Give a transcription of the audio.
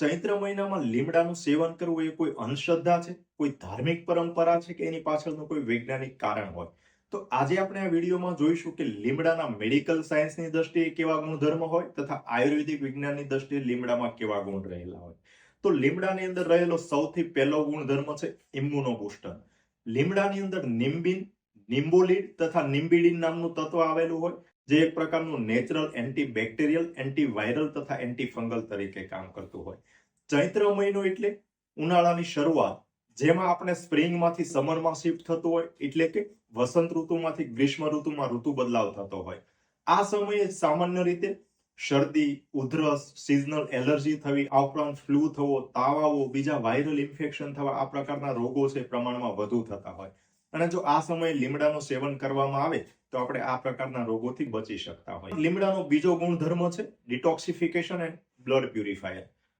ચૈત્ર મહિનામાં લીમડાનું સેવન કરવું એ કોઈ અંધશ્રદ્ધા છે? કોઈ ધાર્મિક પરંપરા છે કે એની પાછળનું કોઈ વૈજ્ઞાનિક કારણ હોય? તો આજે આપણે આ વિડીયોમાં જોઈશું કે લીમડાના મેડિકલ સાયન્સની દ્રષ્ટિએ કેવા ગુણધર્મ હોય તથા આયુર્વેદિક વિજ્ઞાનની દ્રષ્ટિએ લીમડામાં કેવા ગુણ રહેલા હોય? તો લીમડાની અંદર રહેલો સૌથી પહેલો ગુણધર્મ છે ઇમ્યુનો બુસ્ટર લીમડાની અંદર નિમ્બિન નિમ્બોલિડ તથા નિમ્બિડિન નામનું તત્વ આવેલું હોય, જે એક પ્રકારનું નેચરલ એન્ટીબેક્ટેરિયલ, એન્ટીવાયરલ તથા એન્ટીફંગલ તરીકે કામ કરતું હોય. ચૈત્ર મહિનો એટલે ઉનાળાની શરૂઆત, જેમાં આપણે સ્પ્રિંગમાંથી સમરમાં શિફ્ટ થતું હોય, એટલે કે વસંત ઋતુમાંથી ગ્રીષ્મ ઋતુમાં ઋતુ બદલાવ થતો હોય. આ સમયે સામાન્ય રીતે શરદી, ઉધરસ સિઝનલ એલર્જી થવી, આ ઉપરાંત ફ્લૂ થવો, તાવ આવવો, બીજા વાયરલ ઇન્ફેક્શન થવા, આ પ્રકારના રોગો છે પ્રમાણમાં વધુ થતા હોય. અને જો આ સમયે લીમડાનું સેવન કરવામાં આવે, તો આપણે આ પ્રકારના રોગોથી બચી શકતા હોય લીમડાનો બીજો ગુણધર્મ છે ડિટોક્સિફિકેશન એન્ડ બ્લડ પ્યુરિફાયર